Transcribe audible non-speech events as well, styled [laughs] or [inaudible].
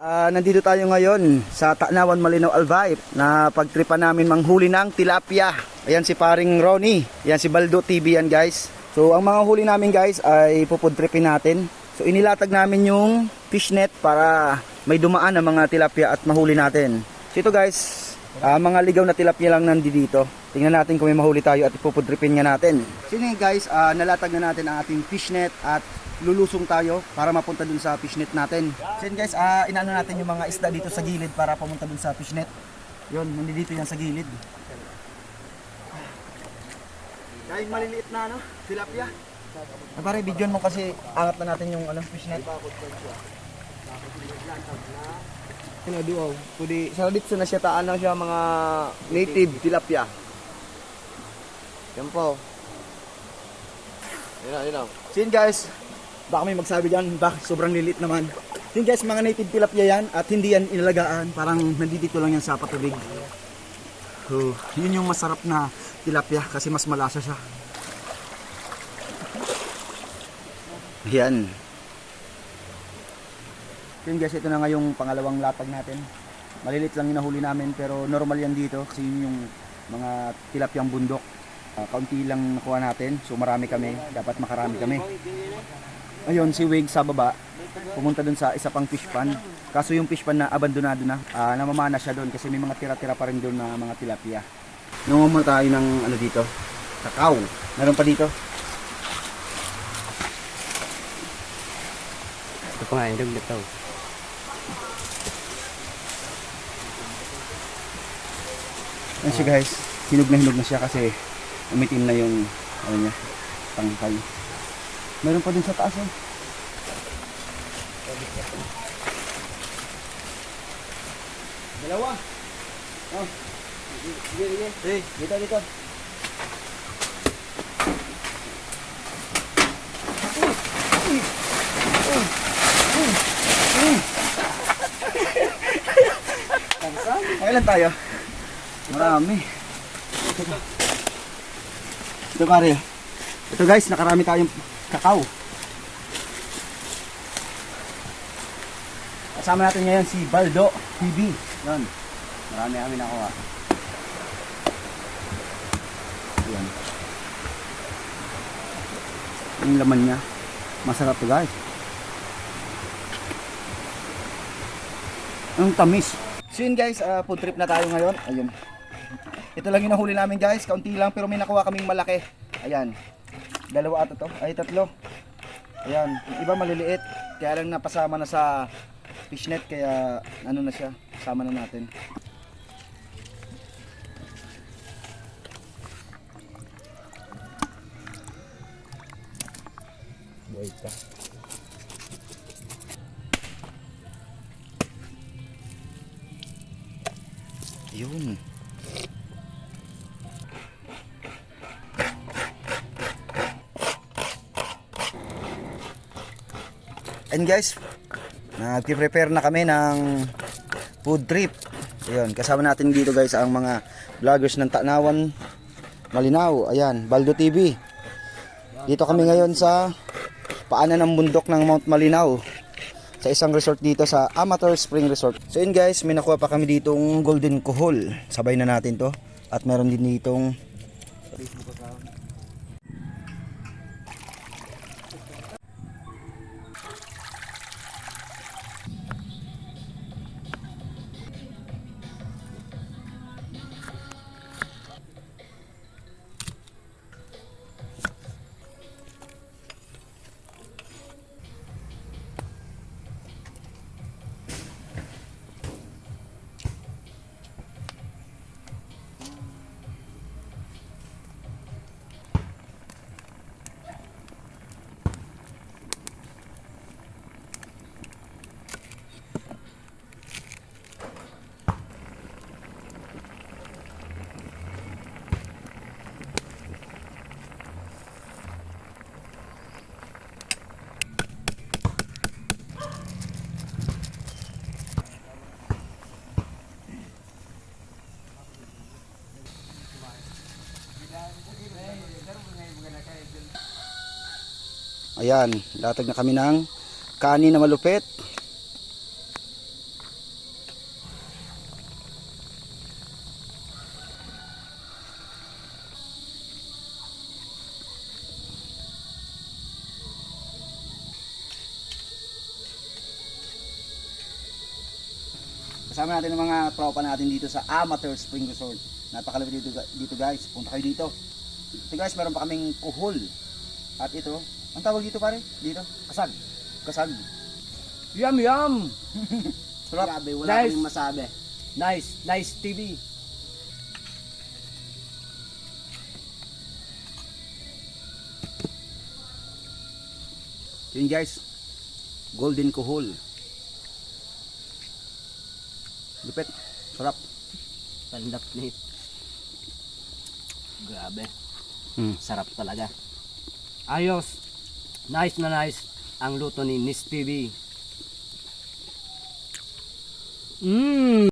Ah, nandito tayo ngayon sa Tanawan Malinaw Albay na pagtripa namin manghuli ng tilapia. Ayan si paring Ronnie. Ayan si Baldo TV yan guys. So ang mga huli namin guys ay pupudripin natin. So inilatag namin yung fishnet para may dumaan ng mga tilapia at mahuli natin. So ito guys, ah, mga ligaw na tilapia lang nandito. Tingnan natin kung may mahuli tayo at ipupudripin nga natin. So guys, ah, nalatag na natin ang ating fishnet at lulusong tayo para mapunta dun sa fishnet natin. So guys, ah, inaano natin yung mga isda dito sa gilid para pumunta dun sa fishnet. Yun, nandito yan sa gilid. Dahil maliliit na ano, tilapia. Ah, pare, video mo kasi angat na natin yung ano, fishnet. Kinaduaw. Pwede, sa dito na siya taan siya mga native tilapia. Yan po. Yun na, yun na. So guys, baka may magsabi dyan, bak, sobrang lilit naman. Yun guys, mga native tilapia yan at hindi yan inalagaan, parang nandito lang yan sa patubig. So, yun yung masarap na tilapia kasi mas malasa siya. Yan. So yun guys, ito na nga yung pangalawang latag natin. Malilit lang yung nahuli namin pero normal yan dito kasi yun yung mga tilapyang bundok. Ah, kaunti lang nakuha natin, so marami kami, dapat makarami kami. Ayun, si Wig sa baba, pumunta dun sa isa pang fish pond. Kaso yung fish pond na abandonado na, ah, namamana siya doon kasi may mga tira-tira pa rin doon na mga tilapia. Nangunguha tayo ng ano dito, kakao. Meron pa dito. Ito pa nga, indog na to. Yan siya guys, hinog na hinog na siya kasi umitim na yung ano niya, tangkay. Meron pa din sa taas eh. Dalawa. Oh. Sige, sige. Dito, dito. Kailan tayo? Marami. Ito pare. Ito guys, nakarami tayong kakao. Kasama natin ngayon si Baldo TV. Yan. Marami kami nakuha. Ayan. Yung laman niya. Masarap to guys. Ang tamis. So yun guys, uh, food trip na tayo ngayon. Ayun. Ito lang yung nahuli namin guys. Kaunti lang pero may nakuha kaming malaki. Ayan. Dalawa ata to. Ay tatlo. Ayan. Yung iba maliliit. Kaya lang napasama na sa fishnet. Kaya ano na siya. Sama na natin. Wait ka. Yun. And guys, nag-prepare na kami ng food trip. Ayun, kasama natin dito guys ang mga vloggers ng Tanawan Malinaw. Ayan, Baldo TV. Dito kami ngayon sa paanan ng bundok ng Mount Malinaw sa isang resort dito sa Amateur Spring Resort. So yun guys, may nakuha pa kami ditong golden kuhol. Sabay na natin to. At meron din ditong Ayan, latag na kami ng kanin na malupit. Kasama natin ang mga tropa natin dito sa Amateur Spring Resort. Napakalapit dito, dito guys. Punta kayo dito. Ito guys, meron pa kaming kuhol. At ito, ang tawag dito pare? Dito? Kasag. Kasag. Yum, yum! [laughs] Sarap. Grabe, wala Nice. kaming masabi. Nice, nice TV. Yun guys, golden kuhol. Lupit. Sarap. Pandak ni. Grabe. Hmm. Sarap talaga. Ayos. Nice na nice ang luto ni Miss TV. Mmm.